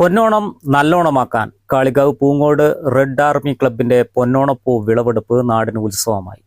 പൊന്നോണം നല്ലോണമാക്കാൻ Kalikavu Poongode red army ക്ലബിന്റെ പൊന്നോണപ്പൂ വിളവെടുപ്പ് നാടിന് ഉത്സവമായി.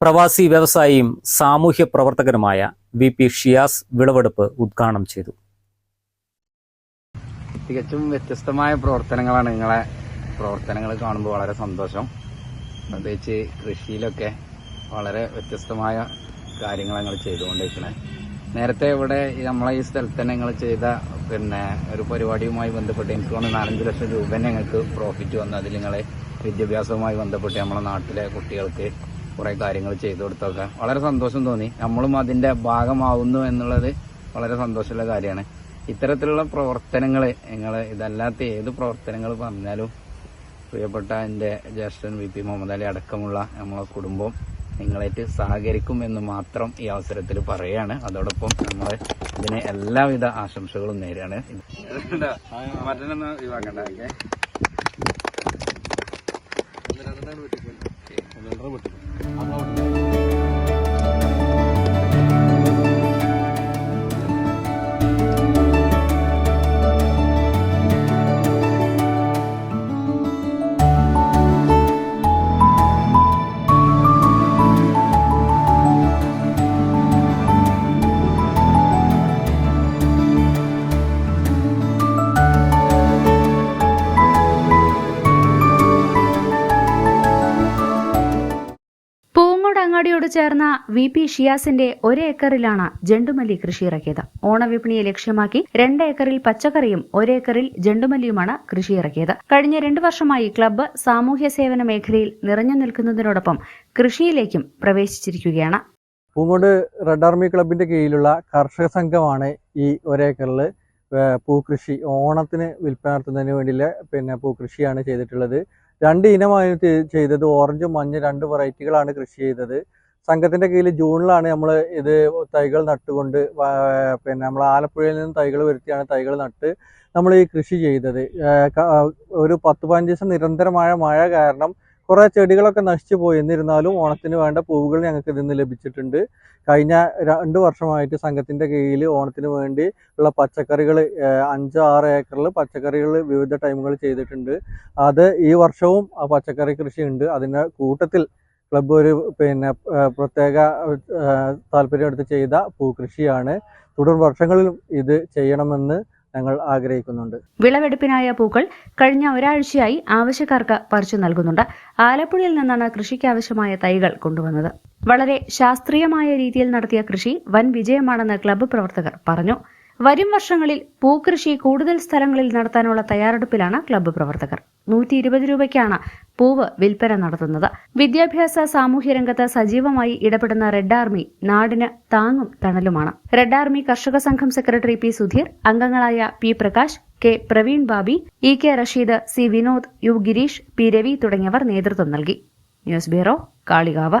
പ്രവാസി വ്യവസായിയും സാമൂഹ്യ പ്രവർത്തകനുമായ വി പി ഷിയാസ് വിളവെടുപ്പ് ഉദ്ഘാടനം ചെയ്തു. തികച്ചും വ്യത്യസ്തമായ പ്രവർത്തനങ്ങളാണ് നിങ്ങളെ പ്രവർത്തനങ്ങൾ കാണുമ്പോൾ വളരെ സന്തോഷം. പ്രത്യേകിച്ച് കൃഷിയിലൊക്കെ വളരെ വ്യത്യസ്തമായ കാര്യങ്ങൾ ഞങ്ങൾ ചെയ്തുകൊണ്ടിരിക്കണേ നേരത്തെ ഇവിടെ നമ്മളെ ഈ സ്ഥലത്ത് തന്നെ നിങ്ങൾ ചെയ്ത പിന്നെ ഒരു പരിപാടിയുമായി ബന്ധപ്പെട്ട് എനിക്ക് തോന്നുന്നു നാലഞ്ച് ലക്ഷം രൂപ ഞങ്ങൾക്ക് പ്രോഫിറ്റ് വന്നു. അതിൽ നിങ്ങളെ വിദ്യാഭ്യാസവുമായി ബന്ധപ്പെട്ട് നമ്മളെ നാട്ടിലെ കുട്ടികൾക്ക് കുറേ കാര്യങ്ങൾ ചെയ്തു കൊടുത്തൊക്കെ വളരെ സന്തോഷം തോന്നി. നമ്മളും അതിന്റെ ഭാഗമാവുന്നു എന്നുള്ളത് വളരെ സന്തോഷമുള്ള കാര്യമാണ്. ഇത്തരത്തിലുള്ള പ്രവർത്തനങ്ങൾ നിങ്ങൾ ഇതല്ലാത്ത ഏത് പ്രവർത്തനങ്ങൾ പറഞ്ഞാലും പ്രിയപ്പെട്ട എന്റെ ജ്യേഷ്ഠൻ വി പി മുഹമ്മദ് അലി അടക്കമുള്ള നമ്മളെ കുടുംബം നിങ്ങളായിട്ട് സഹകരിക്കും എന്ന് മാത്രം ഈ അവസരത്തിൽ പറയാണ്. അതോടൊപ്പം നമ്മൾ ഇതിന് എല്ലാവിധ ആശംസകളും നേരാണ് മറ്റൊന്ന് അങ്ങാടിയോട് ചേർന്ന വി പി ഷിയാസിന്റെ ഒരേക്കറിലാണ് ജണ്ടുമല്ലി കൃഷി ഇറക്കിയത്. ഓണവിപണിയെ ലക്ഷ്യമാക്കി രണ്ട് ഏക്കറിൽ പച്ചക്കറിയും ഒരേക്കറിൽ ജണ്ടുമല്ലിയുമാണ് കൃഷി ഇറക്കിയത്. കഴിഞ്ഞ രണ്ടു വർഷമായി ക്ലബ്ബ് സാമൂഹ്യ സേവന മേഖലയിൽ നിറഞ്ഞു നിൽക്കുന്നതിനോടൊപ്പം കൃഷിയിലേക്കും പ്രവേശിച്ചിരിക്കുകയാണ്. പൂങ്കോട് റെഡ് ആർമി ക്ലബിന്റെ കീഴിലുള്ള കർഷക സംഘമാണ് ഈ ഒരേക്കറിൽ പൂക്കൃഷി ഓണത്തിന് വിൽപ്പന നടത്തുന്നതിന് വേണ്ടിയുള്ള പിന്നെ പൂക്കൃഷിയാണ് ചെയ്തിട്ടുള്ളത്. രണ്ട് ഇനമായി ചെയ്തത് ഓറഞ്ച് മഞ്ഞ രണ്ട് വെറൈറ്റികളാണ് കൃഷി ചെയ്തത്. സംഘത്തിന്റെ കീഴിൽ ജൂണിലാണ് നമ്മൾ ഇത് തൈകൾ നട്ടുകൊണ്ട് പിന്നെ നമ്മൾ ആലപ്പുഴയിൽ നിന്ന് തൈകൾ വരുത്തിയാണ് തൈകൾ നട്ട് നമ്മൾ ഈ കൃഷി ചെയ്തത്. ഒരു പത്ത് പതിനഞ്ച് ദിവസം നിരന്തരമായ മഴ കാരണം കുറേ ചെടികളൊക്കെ നശിച്ചു പോയി. എന്നിരുന്നാലും ഓണത്തിന് വേണ്ട പൂവുകൾ ഞങ്ങൾക്ക് ഇതിൽ നിന്ന് ലഭിച്ചിട്ടുണ്ട്. കഴിഞ്ഞ രണ്ട് വർഷമായിട്ട് സംഘത്തിന്റെ കീഴിൽ ഓണത്തിന് വേണ്ടി ഉള്ള പച്ചക്കറികൾ അഞ്ച് ആറ് ഏക്കറിൽ പച്ചക്കറികൾ വിവിധ ടൈമുകൾ ചെയ്തിട്ടുണ്ട്. അത് ഈ വർഷവും ആ പച്ചക്കറി കൃഷി ഉണ്ട് അതിന്റെ കൂട്ടത്തിൽ ക്ലബ് ഒരു പിന്നെ പ്രത്യേക ഏഹ് താല്പര്യം എടുത്ത് ചെയ്ത പൂക്കൃഷിയാണ്. തുടർ വർഷങ്ങളിലും ഇത് ചെയ്യണമെന്ന് ഞങ്ങൾ ആഗ്രഹിക്കുന്നുണ്ട്. വിളവെടുപ്പിനായ പൂക്കൾ കഴിഞ്ഞ ഒരാഴ്ചയായി ആവശ്യക്കാർക്ക് പറിച്ചു നൽകുന്നുണ്ട്. ആലപ്പുഴയിൽ നിന്നാണ് കൃഷിക്ക് ആവശ്യമായ തൈകൾ കൊണ്ടുവന്നത്. വളരെ ശാസ്ത്രീയമായ രീതിയിൽ നടത്തിയ കൃഷി വൻ വിജയമാണെന്ന് ക്ലബ്ബ് പ്രവർത്തകർ പറഞ്ഞു. വരും വർഷങ്ങളിൽ പൂക്കൃഷി കൂടുതൽ സ്ഥലങ്ങളിൽ നടത്താനുള്ള തയ്യാറെടുപ്പിലാണ് ക്ലബ്ബ് പ്രവർത്തകർ. നൂറ്റി ഇരുപത് രൂപയ്ക്കാണ് പൂവ് വിൽപ്പന നടത്തുന്നത്. വിദ്യാഭ്യാസ സാമൂഹ്യ രംഗത്ത് സജീവമായി ഇടപെടുന്ന റെഡ് ആർമി നാടിന് താങ്ങും തണലുമാണ്. റെഡ് ആർമി കർഷക സംഘം സെക്രട്ടറി പി സുധീർ അംഗങ്ങളായ P Prakash K Praveen Babi E K Rasheed C Vinod U Girish P Ravi തുടങ്ങിയവർ നേതൃത്വം നൽകി. News bureau Kalikavu.